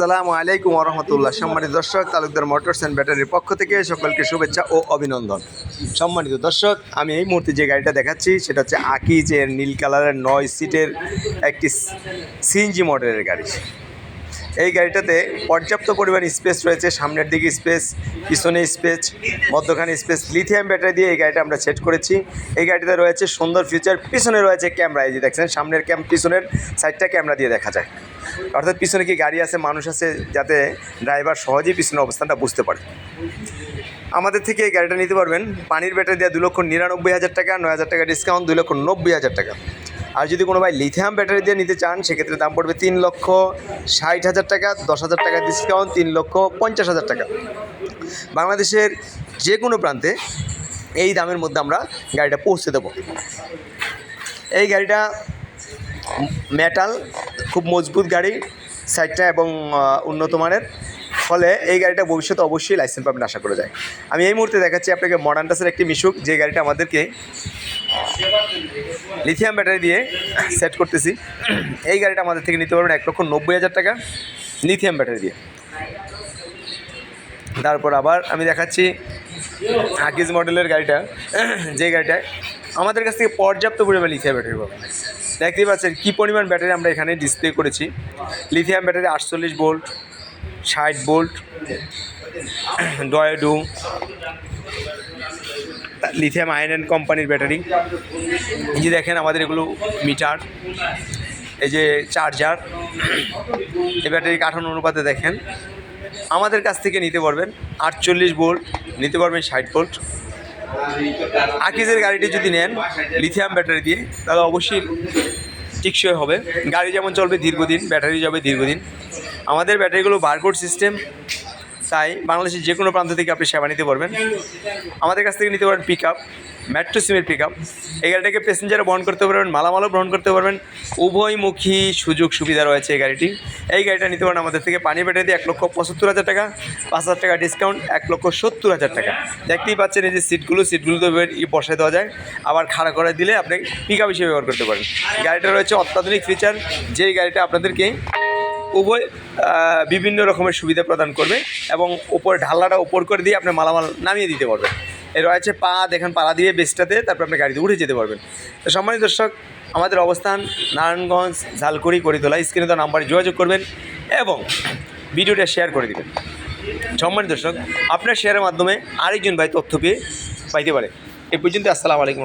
আসসালামু আলাইকুম রহমতুল্লাহ সম্মানিত দর্শক, তালুকদার মোটরস অ্যান্ড ব্যাটারির পক্ষ থেকে সকলকে শুভেচ্ছা ও অভিনন্দন। সম্মানিত দর্শক, আমি এই মুহূর্তে যে গাড়িটা দেখাচ্ছি, সেটা হচ্ছে আকিজের নীল কালারের নয় সিটের একটি সিএনজি মডেলের গাড়ি। এই গাড়িটাতে পর্যাপ্ত পরিমাণ স্পেস রয়েছে, সামনের দিকে স্পেস, পিছনে স্পেস, মধ্যখানে স্পেস, লিথিয়াম ব্যাটারি দিয়ে এই গাড়িটা আমরা সেট করেছি। এই গাড়িতে রয়েছে সুন্দর ফিচার, পিছনে রয়েছে ক্যামেরা। এই যে দেখছেন, সামনের ক্যাম, পিছনের সাইডটা ক্যামেরা দিয়ে দেখা যায়। অর্থাৎ পিছনে কি গাড়ি আছে, মানুষ আছে, যাতে ড্রাইভার সহজেই পিছনের অবস্থানটা বুঝতে পারে। আমাদের থেকে এই গাড়িটা নিতে পারবেন। পানির ব্যাটারি দেওয়া দু লক্ষ নিরানব্বই হাজার টাকা, নয় হাজার টাকা ডিসকাউন্ট দুই লক্ষ নব্বই হাজার টাকা। আর যদি কোনো ভাই লিথিয়াম ব্যাটারি দিয়ে নিতে চান, সেক্ষেত্রে দাম পড়বে তিন লক্ষ ষাট হাজার টাকা, দশ হাজার টাকা ডিসকাউন্ট তিন লক্ষ পঞ্চাশ হাজার টাকা। বাংলাদেশের যে কোনো প্রান্তে এই দামের মধ্যে আমরা গাড়িটা পৌঁছে দেবো। এই গাড়িটা মেটাল খুব মজবুত গাড়ি, সাইডটা এবং উন্নত মানের। ফলে এই গাড়িটা ভবিষ্যতে অবশ্যই লাইসেন্স পাবেন আশা করে যায়। আমি এই মুহূর্তে দেখাচ্ছি আপনাকে মডার্ন টাসের একটি মিশুক, যে গাড়িটা আমাদেরকে লিথিয়াম ব্যাটারি দিয়ে সেট করতেছি। এই গাড়িটা আমাদের থেকে নিতে পারবেন এক লক্ষ নব্বই হাজার টাকা লিথিয়াম ব্যাটারি দিয়ে। তারপর আবার আমি দেখাচ্ছি হাকিজ মডেলের গাড়িটা। যে গাড়িটায় আমাদের কাছ থেকে পর্যাপ্ত পরিমাণে লিথিয়াম ব্যাটারি পাবেন। দেখতেই পাচ্ছেন কী পরিমাণ ব্যাটারি আমরা এখানে ডিসপ্লে করেছি। লিথিয়াম ব্যাটারি আটচল্লিশ ভোল্ট ষাট ভোল্ট ডয়েডু লিথিয়াম আয়ন অ্যান্ড কোম্পানির ব্যাটারি এই যে দেখেন আমাদের এগুলো মিটার এই যে চার্জার এই ব্যাটারি কাঠানো অনুপাতে দেখেন। আমাদের কাছ থেকে নিতে পারবেন আটচল্লিশ ভোল্ট নিতে পারবেন ষাট ভোল্ট আকিজের গাড়িটি যদি নেন লিথিয়াম ব্যাটারি দিয়ে, তাহলে অবশ্যই টিকসই হবে। গাড়ি যেমন চলবে, দীর্ঘদিন ব্যাটারি যাবে দীর্ঘদিন। আমাদের ব্যাটারিগুলো বারকোড সিস্টেম তাই বাংলাদেশের যে কোনো প্রান্ত থেকে আপনি সেবা নিতে পারবেন। আমাদের কাছ থেকে নিতে পারবেন পিক আপ মেট্রো সিমের পিক আপ এই গাড়িটাকে প্যাসেঞ্জারও বহন করতে পারবেন, মালামালও গ্রহণ করতে পারবেন। উভয়মুখী সুযোগ সুবিধা রয়েছে এই গাড়িটি। এই গাড়িটা নিতে পারেন আমাদের থেকে পানি ব্যাটারি দিয়ে এক লক্ষ পঁচাত্তর হাজার টাকা, পাঁচ হাজার টাকা ডিসকাউন্ট এক লক্ষ সত্তর হাজার টাকা। দেখতেই পাচ্ছেন এই যে সিটগুলো সিটগুলো তো বসায় দেওয়া যায়। আবার খাড়া করে দিলে আপনি পিক আপ হিসেবে ব্যবহার করতে পারেন। গাড়িটা রয়েছে অত্যাধুনিক ফিচার যেই গাড়িটা আপনাদেরকে উভয় বিভিন্ন রকমের সুবিধা প্রদান করবে এবং উপর ঢালাটা উপর করে দিয়ে আপনি মালামাল নামিয়ে দিতে পারবেন। এর রয়েছে পা, দেখেন পাড়া দিয়ে বেসটাতে তারপর আপনি গাড়িতে উঠে যেতে পারবেন। তো সম্মানিত দর্শক, আমাদের অবস্থান নারায়ণগঞ্জ, ঝালকুড়ি, করিতলা। স্ক্রিনে তো নাম্বারে যোগাযোগ করবেন এবং ভিডিওটা শেয়ার করে দেবেন। সম্মানিত দর্শক, আপনার শেয়ারের মাধ্যমে আরেকজন ভাই তথ্য পেয়ে পাইতে পারে। এ পর্যন্ত আসসালামু আলাইকুম।